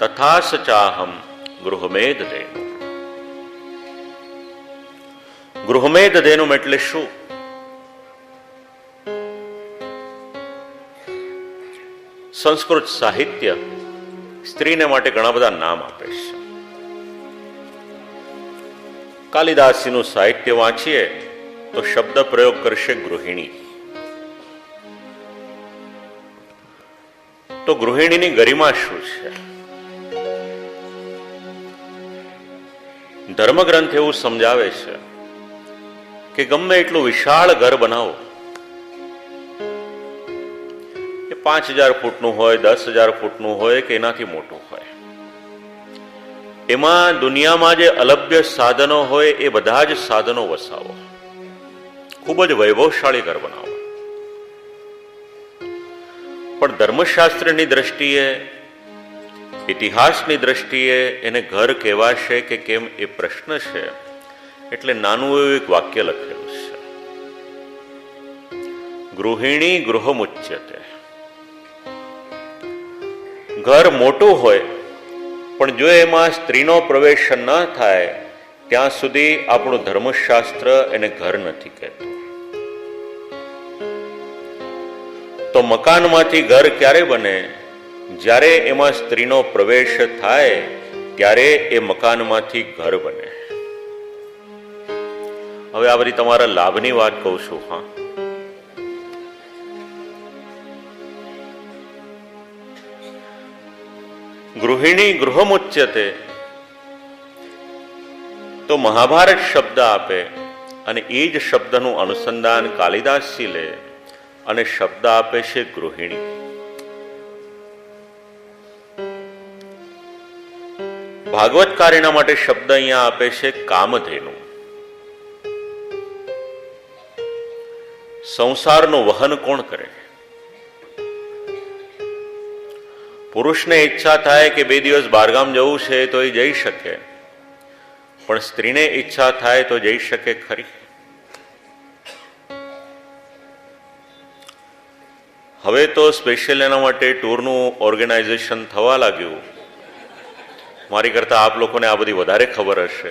તથા સચાહમ ગૃહમેદ દેનું ગૃહમેદ દેનું એટલે શું સંસ્કૃત સાહિત્ય સ્ત્રીને માટે ઘણા બધા નામ આપે છે કાલિદાસીનું સાહિત્ય વાંચીએ તો શબ્દ પ્રયોગ કરશે ગૃહિણી તો ગૃહિણીની ગરિમા શું છે ધર્મગ્રંથ એવું સમજાવે છે કે ગમે એટલું વિશાળ ઘર બનાવો. એ પાંચ હજાર ફૂટનું હોય, દસ હજાર ફૂટનું હોય, કે એનાથી મોટું હોય. એમાં દુનિયામાં જે અલભ્ય સાધનો હોય, એ બધા જ સાધનો વસાવો. ખૂબ જ વૈભવશાળી ઘર બનાવો. પણ ધર્મશાસ્ત્રની દ્રષ્ટિએ ઇતિહાસની દ્રષ્ટિએ એને ઘર કહેવાશે કે કેમ એ પ્રશ્ન છે. એટલે નાનું એવું એક વાક્ય લખેલું છે. ગૃહિણી ગૃહમુચ્યતે. ઘર મોટું હોય, પણ જો એમાં સ્ત્રીનો પ્રવેશ ન થાય, ત્યાં સુધી આપણું ધર્મશાસ્ત્ર એને ઘર નથી કહેતું. તો મકાનમાંથી ઘર ક્યારે બને? જ્યારે એમાં સ્ત્રીનો પ્રવેશ થાય, ત્યારે એ મકાનમાંથી ઘર બને. હવે આ બધી તમારા લાભની વાત કહું છું, હા. ગૃહિણી ગૃહમુચ્યતે તો મહાભારત શબ્દ આપે અને એ જ શબ્દનું અનુસંધાન કાલિદાસ લે અને શબ્દ આપે છે ગૃહિણી. ભાગવતકાર એના માટે શબ્દ અહીંયા આપે છે કામધેનુ. સંસારનું વહન કોણ કરે? પુરુષને ઈચ્છા થાય કે બે દિવસ બારગામ જવું છે તો એ જઈ શકે. પણ સ્ત્રીને ઈચ્છા થાય તો જઈ શકે ખરી. હવે તો સ્પેશિયલ એના માટે ટૂરનું ઓર્ગેનાઇઝેશન થવા લાગ્યું. મારી કરતાં આપ લોકોને આ બધી વધારે ખબર હશે.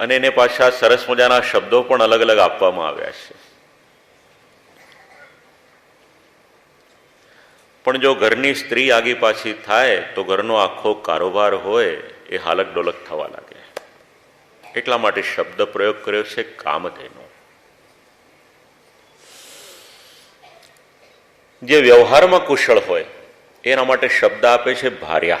અને એને પાછા સરસ મજાના શબ્દો પણ અલગ અલગ આપવામાં આવ્યા છે. પણ જો ઘરની સ્ત્રી આગી પાછી થાય, તો ઘરનો આખો કારોબાર હોય, એ હાલક ડોલક થવા લાગે. એટલા માટે શબ્દ પ્રયોગ કર્યો છે કામધેનો. જે વ્યવહારમાં કુશળ હોય એના માટે શબ્દ આપે છે ભાર્યા.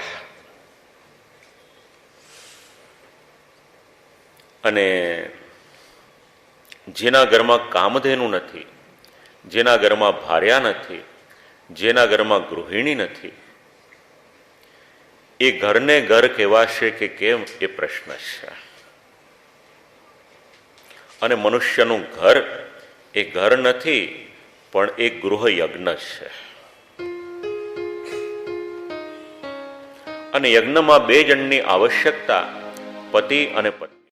અને જેના ઘરમાં કામધેનું નથી, જેના ઘરમાં ભાર્યા નથી, જેના ઘરમાં ગૃહિણી નથી, એ ઘરને ઘર કહેવાશે કે કેમ એ પ્રશ્ન છે. અને મનુષ્યનું ઘર એ ઘર નથી, પણ એ ગૃહયજ્ઞ છે. અને યજ્ઞમાં બે જણની આવશ્યકતા પતિ અને પત્ની.